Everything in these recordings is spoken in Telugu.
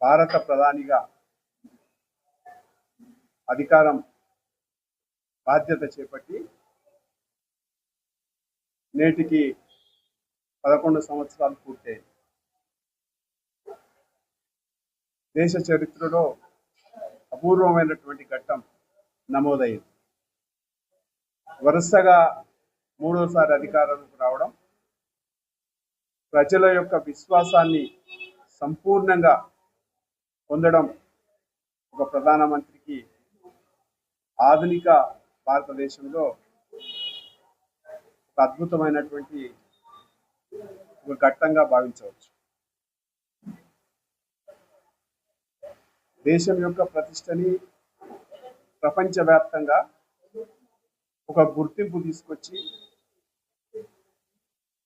భారత ప్రధానిగా అధికారం బాధ్యత చేపట్టి నేటికి పదకొండు సంవత్సరాలు పూర్తయింది. దేశ చరిత్రలో అపూర్వమైనటువంటి ఘట్టం నమోదైంది. వరుసగా మూడోసారి అధికారంలోకి రావడం ప్రజల యొక్క విశ్వాసాన్ని సంపూర్ణంగా పొందడం ఒక ప్రధానమంత్రికి ఆధునిక భారతదేశంలో ఒక అద్భుతమైనటువంటి ఒక ఘట్టంగా భావించవచ్చు. దేశం యొక్క ప్రతిష్టని ప్రపంచవ్యాప్తంగా ఒక గుర్తింపు తీసుకొచ్చి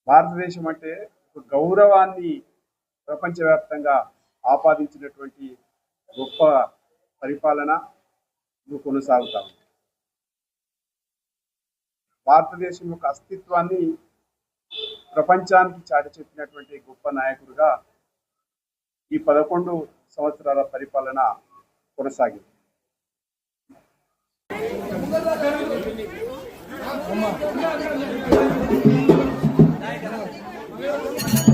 భారతదేశం అంటే ఒక గౌరవాన్ని ప్రపంచవ్యాప్తంగా ఆపాదించినటువంటి గొప్ప పరిపాలన ఇప్పుడు కొనసాగుతా ఉంది భారతదేశం యొక్క అస్తిత్వాన్ని ప్రపంచానికి చాటి చెప్పినటువంటి గొప్ప నాయకుడుగా ఈ పదకొండు సంవత్సరాల పరిపాలన కొనసాగింది. భారత్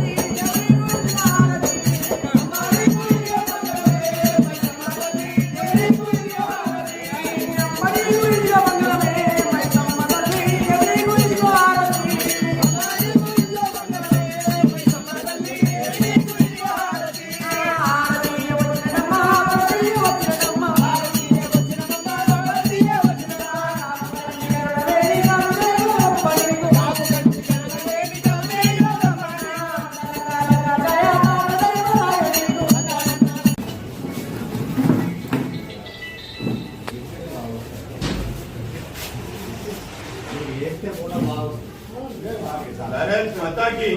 మాతా కి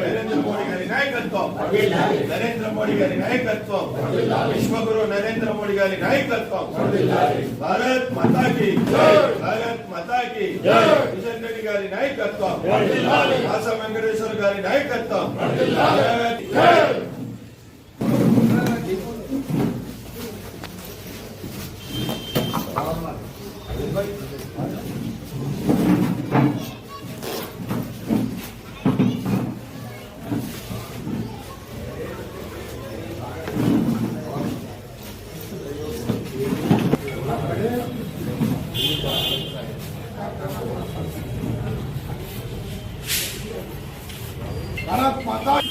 నరేంద్ర మోడీ గారి నాయకత్వం నరేంద్ర మోడీ గారి నాయకత్వం విశ్వగురు నరేంద్ర మోడీ గారి నాయకత్వం భారత్ మాతా కి భారత్ మాతా కి కిషన్ రెడ్డి గారి నాయకత్వం ఆశా వెంకటేశ్వర గారి నాయకత్వం Para matar.